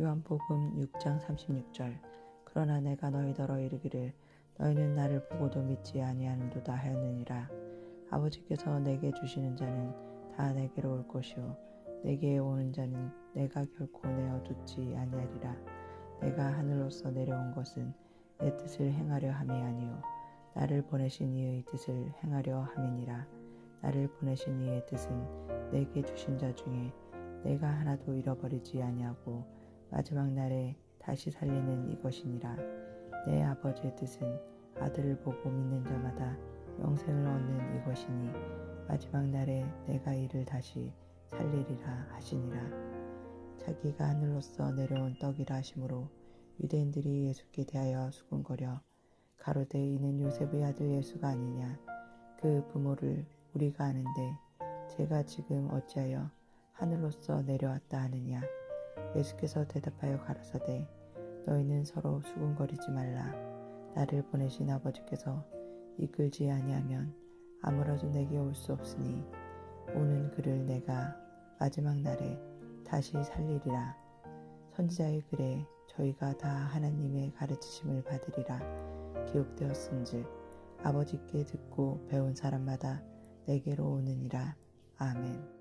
요한복음 6장 36절. 그러나 내가 너희더러 이르기를 너희는 나를 보고도 믿지 아니하는도다 하였느니라. 아버지께서 내게 주시는 자는 다 내게로 올 것이요. 내게 오는 자는 내가 결코 내어 두지 아니하리라. 내가 하늘로서 내려온 것은 내 뜻을 행하려 함이 아니요. 나를 보내신 이의 뜻을 행하려 함이니라. 나를 보내신 이의 뜻은 내게 주신 자 중에 내가 하나도 잃어버리지 아니하고 마지막 날에 다시 살리는 이것이니라. 내 아버지의 뜻은 아들을 보고 믿는 자마다 영생을 얻는 이것이니 마지막 날에 내가 이를 다시 살리리라 하시니라. 자기가 하늘로서 내려온 떡이라 하시므로 유대인들이 예수께 대하여 수군거려 가로되 이는 요셉의 아들 예수가 아니냐. 그 부모를 우리가 아는데 제가 지금 어찌하여 하늘로서 내려왔다 하느냐 예수께서 대답하여 가라사대 너희는 서로 수군거리지 말라. 나를 보내신 아버지께서 이끌지 아니하면 아무라도 내게 올 수 없으니 오는 그를 내가 마지막 날에 다시 살리리라. 선지자의 글에 저희가 다 하나님의 가르치심을 받으리라 기록되었은즉 아버지께 듣고 배운 사람마다 내게로 오느니라. 아멘.